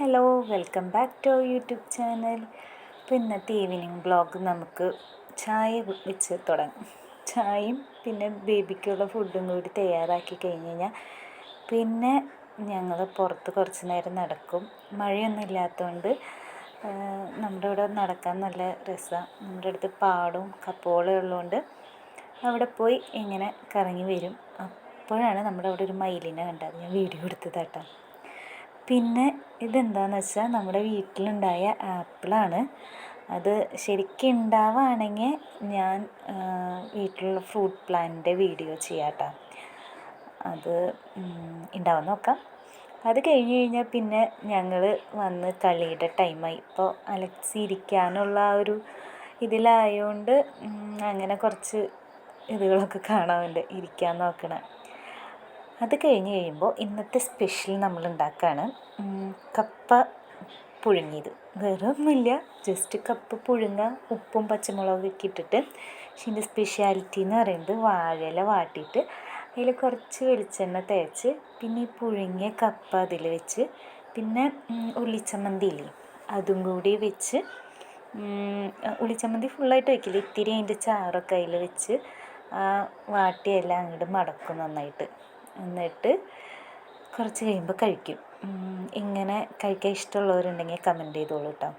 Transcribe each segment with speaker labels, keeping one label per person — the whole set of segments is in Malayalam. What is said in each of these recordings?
Speaker 1: Hello welcome back to our YouTube channel. അപ്പോൾ ഇന്നത്തെ ഈവനിങ് ബ്ലോഗ് നമുക്ക് ചായ വെച്ച് തുടങ്ങും. ചായയും പിന്നെ ബേബിക്കുള്ള ഫുഡും കൂടി തയ്യാറാക്കി കഴിഞ്ഞ് കഴിഞ്ഞാൽ പിന്നെ ഞങ്ങൾ പുറത്ത് കുറച്ച് നേരം നടക്കും. മഴയൊന്നും ഇല്ലാത്തതുകൊണ്ട് നമ്മുടെ ഇവിടെ നടക്കാൻ നല്ല രസമാണ് നമ്മുടെ അടുത്ത് പാടും കപ്പോളം ഉള്ളതുകൊണ്ട് അവിടെ പോയി ഇങ്ങനെ കറങ്ങി വരും. അപ്പോഴാണ് നമ്മുടെ അവിടെ ഒരു മയിലിനെ കണ്ടത്. ഞാൻ വീഡിയോ എടുത്തതാട്ടോ. പിന്നെ ഇതെന്താന്ന് വെച്ചാൽ നമ്മുടെ വീട്ടിലുണ്ടായ ആപ്പിളാണ്. അത് ശരിക്കും ഉണ്ടാവുകയാണെങ്കിൽ ഞാൻ വീട്ടിലുള്ള ഫ്രൂട്ട് പ്ലാന്റിന്റെ വീഡിയോ ചെയ്യാട്ടോ. അത് ഉണ്ടാവാൻ നോക്കാം. അത് കഴിഞ്ഞ് കഴിഞ്ഞാൽ പിന്നെ ഞങ്ങൾ വന്ന് കളിയുടെ ടൈമായി. ഇപ്പോൾ അലക്സി ഇരിക്കാനുള്ള ആ ഒരു ഇതിലായതുകൊണ്ട് അങ്ങനെ കുറച്ച് ഇതുകളൊക്കെ കാണാറുണ്ട് ഇരിക്കാൻ നോക്കണ. അത് കഴിഞ്ഞ് കഴിയുമ്പോൾ ഇന്നത്തെ സ്പെഷ്യൽ നമ്മൾ ഉണ്ടാക്കുകയാണ് കപ്പ പുഴുങ്ങിയത്. വേറെ ഒന്നുമില്ല ജസ്റ്റ് കപ്പ പുഴുങ്ങ ഉപ്പും പച്ചമുളകൊക്കെ ഇട്ടിട്ട് പക്ഷെ ഇതിന്റെ സ്പെഷ്യാലിറ്റി എന്ന് പറയുന്നത് വാഴയില വാട്ടിയിട്ട് അതിൽ കുറച്ച് വെളിച്ചെണ്ണ തേച്ച് പിന്നെ ഈ പുഴുങ്ങിയ കപ്പ അതിൽ വെച്ച് പിന്നെ ഉള്ളിച്ചമ്മന്തി ഇല്ലേ അതും കൂടി വെച്ച് ഉള്ളിച്ചമ്മന്തി ഫുള്ളായിട്ട് വയ്ക്കില്ല ഇത്തിരി അതിന്റെ ചാറൊക്കെ അതിൽ വെച്ച് വാട്ടിയെല്ലാം അങ്ങോട്ട് മടക്കും നന്നായിട്ട്. എന്നിട്ട് കുറച്ച് കഴിയുമ്പോൾ കഴിക്കും. ഇങ്ങനെ കഴിക്കാൻ ഇഷ്ടമുള്ളവരുണ്ടെങ്കിൽ കമന്റ് ചെയ്തോളൂ കേട്ടോ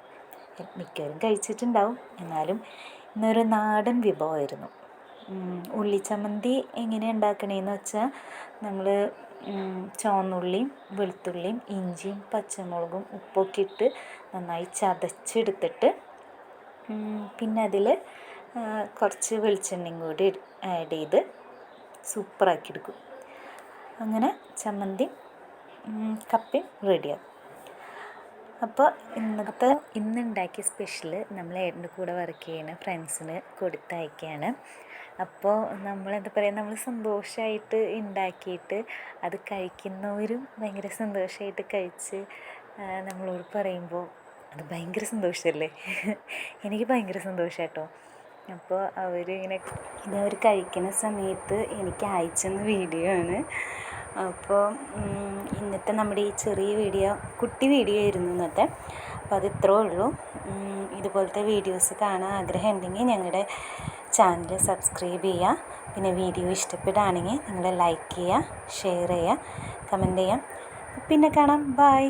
Speaker 1: മിക്കവരും കഴിച്ചിട്ടുണ്ടാവും. എന്നാലും ഇന്നൊരു നാടൻ വിഭവമായിരുന്നു. ഉള്ളിച്ചമ്മന്തി എങ്ങനെ ഉണ്ടാക്കണേന്ന് വെച്ചാൽ നമ്മൾ ചുവന്നുള്ളിയും വെളുത്തുള്ളിയും ഇഞ്ചിയും പച്ചമുളകും ഉപ്പൊക്കെ ഇട്ട് നന്നായി ചതച്ചെടുത്തിട്ട് പിന്നെ അതിൽ കുറച്ച് വെളിച്ചെണ്ണയും കൂടി ആഡ് ചെയ്ത് സൂപ്പറാക്കി എടുക്കും. അങ്ങനെ ചമ്മന്തി കപ്പയും റെഡിയാകും അപ്പോൾ ഇന്നത്തെ ഇന്നുണ്ടാക്കിയ സ്പെഷ്യൽ നമ്മൾ ഏട്ടന്റെ കൂടെ വർക്ക് ചെയ്യുന്ന ഫ്രണ്ട്സിന് കൊടുത്തയക്കുകയാണ് അപ്പോൾ നമ്മൾ എന്താ പറയുക നമ്മൾ സന്തോഷമായിട്ട് ഉണ്ടാക്കിയിട്ട് അത് കഴിക്കുന്നവരും ഭയങ്കര സന്തോഷമായിട്ട് കഴിച്ച് നമ്മളോട് പറയുമ്പോൾ അത് ഭയങ്കര സന്തോഷമല്ലേ എനിക്ക് ഭയങ്കര സന്തോഷം കേട്ടോ അപ്പോൾ അവർ ഇങ്ങനെ ഇതവർ കഴിക്കുന്ന സമയത്ത് എനിക്ക് അയച്ചെന്ന വീഡിയോ ആണ്. അപ്പോൾ ഇന്നത്തെ നമ്മുടെ ഈ ചെറിയ വീഡിയോ കുട്ടി വീഡിയോ ആയിരുന്നു ഇന്നത്തെ. അപ്പോൾ അത് ഇത്രേ ഉള്ളൂ ഇതുപോലത്തെ വീഡിയോസ് കാണാൻ ആഗ്രഹം ഉണ്ടെങ്കിൽ ഞങ്ങളുടെ ചാനൽ സബ്സ്ക്രൈബ് ചെയ്യുക. പിന്നെ വീഡിയോ ഇഷ്ടപ്പെടുകയാണെങ്കിൽ നിങ്ങൾ ലൈക്ക് ചെയ്യുക ഷെയർ ചെയ്യുക കമന്റ് ചെയ്യാം പിന്നെ കാണാം. ബൈ.